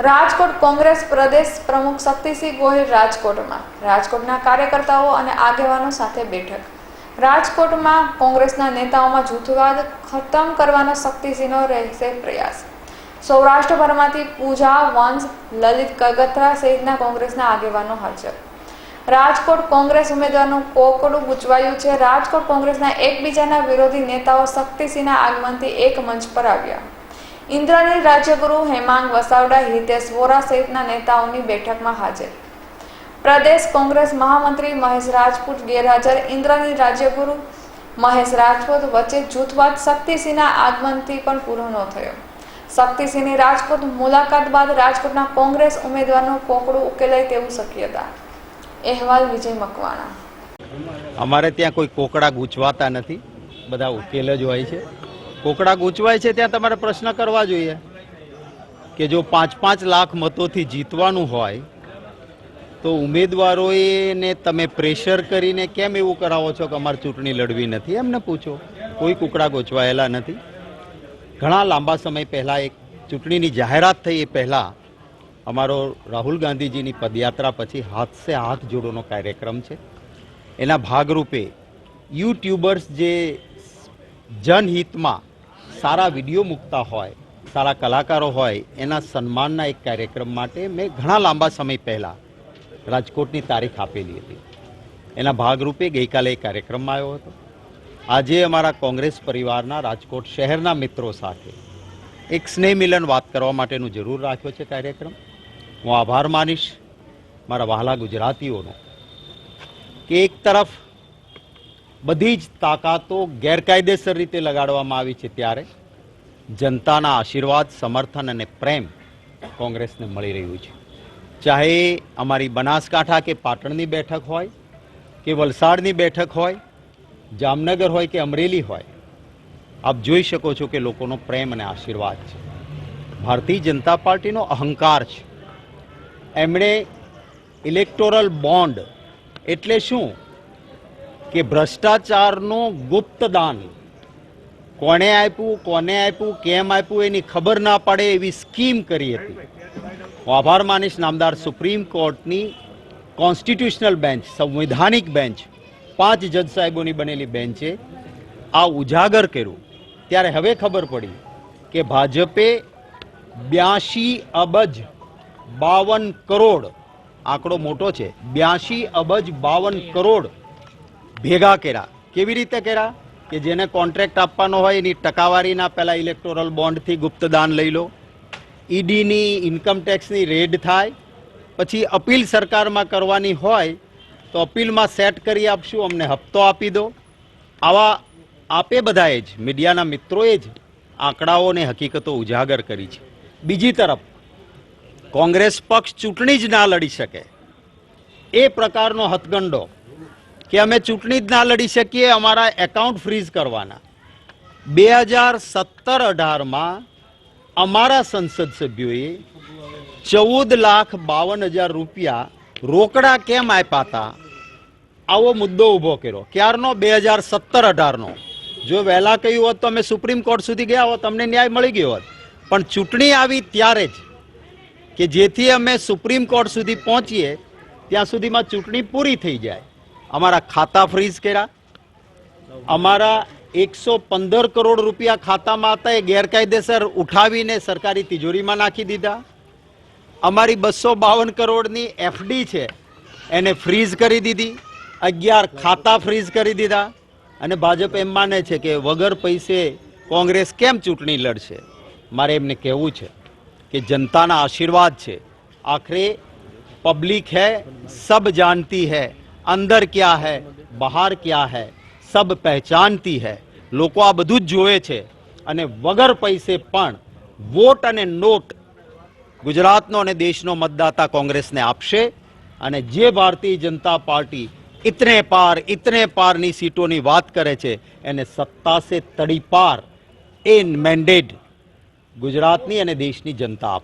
રાજકોટ કોંગ્રેસ પ્રદેશ પ્રમુખ શક્તિસિંહ ગોહિલ રાજકોટમાં. રાજકોટના કાર્યકર્તાઓ અને આગેવાનો સાથે બેઠક. રાજકોટમાં કોંગ્રેસના નેતાઓમાં જૂથવાદ ખતમ કરવાનો શક્તિસિંહનો રહેશે પ્રયાસ. સૌરાષ્ટ્રભરમાંથી પૂજા, વંશ, લલિત કગથરા સહિતના કોંગ્રેસના આગેવાનો હાજર. રાજકોટ કોંગ્રેસ ઉમેદવારનું કોકડું ગૂંચવાયું છે. રાજકોટ કોંગ્રેસના એકબીજાના વિરોધી નેતાઓ શક્તિસિંહના આગમનથી એક મંચ પર આવ્યા. ઇન્દ્રનીલ રાજ્યગુરુ હેમાંગ વસાવડા, હિતેશ વોરા સહિતના નેતાઓની બેઠકમાં હાજર. પ્રદેશ કોંગ્રેસ મહામંત્રી મહેશ રાજપૂત ગેરહાજર. ઇન્દ્રનીલ રાજ્યગુરુ મહેશ રાજપૂત વચ્ચે જૂથવાદ શક્તિસિંહના આગમનથી પણ પૂરો થયો. શક્તિસિંહની રાજકોટ મુલાકાત બાદ રાજકોટના કોંગ્રેસ ઉમેદવારનું કોકડું ઉકેલાય તેવું શક્યતા. અહેવાલ વિજય મકવાણા. અમારે ત્યાં કોઈ કોકડા ગૂંચવાતા નથી. બધા ઉકેલ જ હોય છે. કોકડા ગૂંચવાય છે ત્યાં તમારે પ્રશ્ન કરવા જોઈએ કે જો પાંચ પાંચ લાખ મતોથી જીતવાનું હોય, તો ઉમેદવારોએને તમે પ્રેશર કરીને કેમ એવું કરાવો છો કે અમારે ચૂંટણી લડવી નથી? એમને પૂછો. કોઈ કુકડા ગોચવાયેલા નથી. ઘણા લાંબા સમય પહેલાં એક ચૂંટણીની જાહેરાત થઈ એ પહેલાં અમારો રાહુલ ગાંધીજીની પદયાત્રા પછી હાથ સે હાથ જોડોનો કાર્યક્રમ છે. એના ભાગરૂપે યુટ્યુબર્સ જે જનહિતમાં સારા વીડિયો મૂકતા હોય, સારા કલાકારો હોય, એના સન્માનના એક કાર્યક્રમ માટે મેં ઘણા લાંબા સમય પહેલાં રાજકોટની તારીખ આપેલી હતી. એના ભાગરૂપે ગઈકાલે એ કાર્યક્રમમાં આવ્યો હતો. આજે અમારા કોંગ્રેસ પરિવારના રાજકોટ શહેરના મિત્રો સાથે એક સ્નેહ મિલન વાત કરવા માટેનું જરૂર રાખ્યો છે કાર્યક્રમ. હું આભાર માનીશ મારા વહાલા ગુજરાતીઓનો કે એક તરફ બધી જ તાકાતો ગેરકાયદેસર રીતે લગાડવામાં આવી છે ત્યારે જનતાના આશીર્વાદ, સમર્થન અને પ્રેમ કોંગ્રેસને મળી રહ્યું છે. ચાહે અમારી બનાસકાંઠા કે પાટણની બેઠક હોય, કે વલસાડની બેઠક હોય, જામનગર હોય કે અમરેલી હોય, આપ જોઈ શકો છો કે લોકોનો પ્રેમ અને આશીર્વાદ છે. ભારતીય જનતા પાર્ટીનો અહંકાર છે. એમણે ઇલેક્ટોરલ બોન્ડ એટલે શું? કે ભ્રષ્ટાચારનું ગુપ્તદાન. કોણે આપ્યું, કોને આપ્યું, કેમ આપ્યું એની ખબર ના પડે એવી સ્કીમ કરી હતી. હું આભાર માનીશ નામદાર સુપ્રીમ કોર્ટની કોન્સ્ટિટ્યુશનલ બેન્ચ સંવિધાનિક બેન્ચ પાંચ જજ સાહેબોની બનેલી બેન્ચે આ ઉજાગર કર્યું. ત્યારે હવે ખબર પડી કે ભાજપે બ્યાસી અબજ બાવન કરોડ, આંકડો મોટો છે બ્યાસી અબજ બાવન કરોડ ભેગા કર્યા. કેવી રીતે કર્યા? કે જેને કોન્ટ્રાક્ટ આપવાનો હોય એની ટકાવારીના પહેલાં ઇલેક્ટોરલ બોન્ડથી ગુપ્તદાન લઈ લો. ઈડીની ઇન્કમટેક્સની રેડ થાય. પછી અપીલ સરકારમાં કરવાની હોય તો અપીલમાં સેટ કરી આપશું, અમને હપ્તો આપી દો. આવા આપે બધાએ જ, મીડિયાના મિત્રોએ જ આંકડાઓને હકીકતો ઉજાગર કરી છે. બીજી તરફ, કોંગ્રેસ પક્ષ ચૂંટણી જ ના લડી શકે. એ પ્રકારનો હથગંડો કે અમે ચૂંટણી જ ના લડી શકીએ, અમારા એકાઉન્ટ ફ્રીઝ કરવાના. બે હજાર સત્તર અઢારમાં અમારા સંસદ સભ્યોએ ચૌદ લાખ બાવન હજાર રૂપિયા રોકડા કેમ આપ્યા હતા? આવો મુદ્દો ઊભો કર્યો. ક્યારનો? બે હજાર સત્તર અઢારનો. જો વહેલા કહ્યું હોત તો અમે સુપ્રીમ કોર્ટ સુધી ગયા હોત, અમને ન્યાય મળી ગયો હોત. પણ ચૂંટણી આવી ત્યારે જ કે જેથી અમે સુપ્રીમ કોર્ટ સુધી પહોંચીએ, ત્યાં સુધીમાં ચૂંટણી પૂરી થઈ જાય. અમારા ખાતા ફ્રીઝ કર્યા. અમારા એકસો પંદર કરોડ રૂપિયા ખાતામાં હતા, એ ગેરકાયદેસર ઉઠાવીને સરકારી તિજોરીમાં નાખી દીધા. અમારી બસો બાવન કરોડની એફડી છે, એને ફ્રીઝ કરી દીધી. અગિયાર ખાતા ફ્રીઝ કરી દીધા. અને ભાજપ એમ માને છે કે વગર પૈસે કોંગ્રેસ કેમ ચૂંટણી લડશે? મારે એમને કહેવું છે કે જનતાના આશીર્વાદ છે. આખરે પબ્લિક હૈ, સબ જાણતી હૈ. અંદર ક્યાં હૈ, બહાર ક્યાં હૈ, સબ પહેચાનતી હૈ. લોકો આ બધું જ જોવે છે અને વગર પૈસે પણ વોટ અને નોટ ગુજરાતનો અને દેશનો મતદાતા કોંગ્રેસને આપશે અને જે ભારતીય જનતા પાર્ટી ઇતને પાર, ઇતને પારની સીટોની વાત કરે છે, એને સત્તા સે તડી પાર. એ મેન્ડેડ ગુજરાતની અને દેશની જનતા આપશે.